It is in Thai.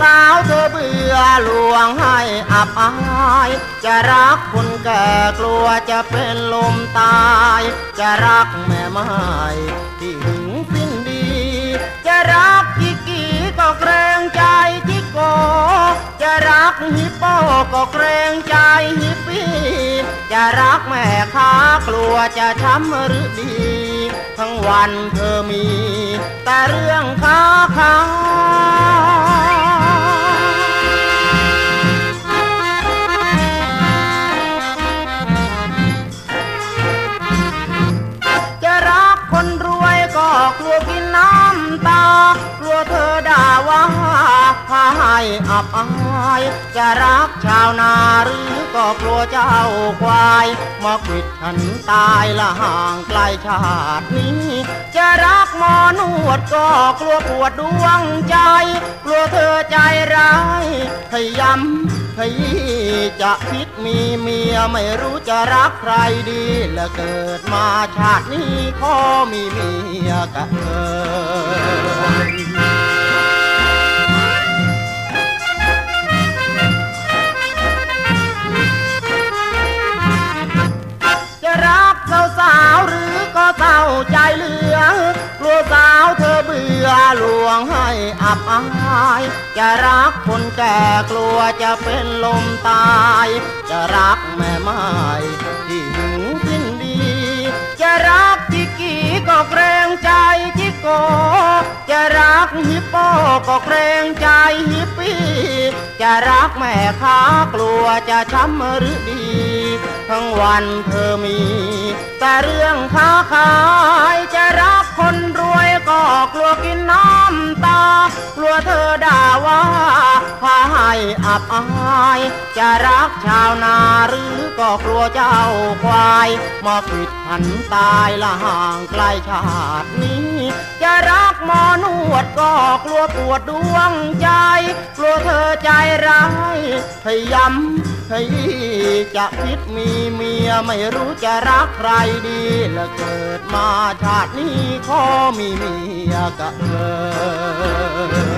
สาวเธอลวงให้อับอาย จะรักคนแก่กลัวจะเป็นลมตาย จะรักแม่ไม้ที่หึงสิ้นดี จะรักกิกีก็เกรงใจจิโก จะรักฮิปโปก็เกรงใจฮิปปี้ จะรักแม่ค้ากลัวจะช้ำหรือดี ทั้งวันเธอมี แต่เรื่องค้าขาย เธอด่าว่าพาให้อับอาย จะรักชาวนาหรือก็กลัวเจ้าควายมาขิดฉันตายละห่างไกลชาตินี้ จะรักหมอนวดก็กลัวปวดดวงใจ กลัวเธอใจร้ายขยำขยี้จะคิดมีเมียไม่รู้จะรักใครดีและเกิดมาชาตินี้ขอมีเมียกับเธอ อเบื่อลวงให้อับอาย จะรักคนแก่กลัวจะเป็นลมตาย จะรักแม่ไม้ที่หึงสิ้นดี จะรักจิกกีก็เกรงใจจิโก จะรักฮิปโปก็เกรงใจฮิปปี้ จะรักแม่ค้ากลัวจะช้ำหรือดีทั้งวันเธอมี แต่เรื่องค้าขายจะรักคนรวยก็กลัวกินน้ำตากลัว เธอด่าว่าพาให้อับอาย จะรักชาวนาหรือก็กลัวเจ้าควายมาปิดหันตายละห่างไกลชาตินี้ จะรักหมอนวดก็กลัวปวดดวงใจ กลัวเธอใจร้ายพยายามให้จะคิดมีเมียไม่รู้จะรักใครดีและเกิดมาชาตินี้ขอมีเมียกับเธอ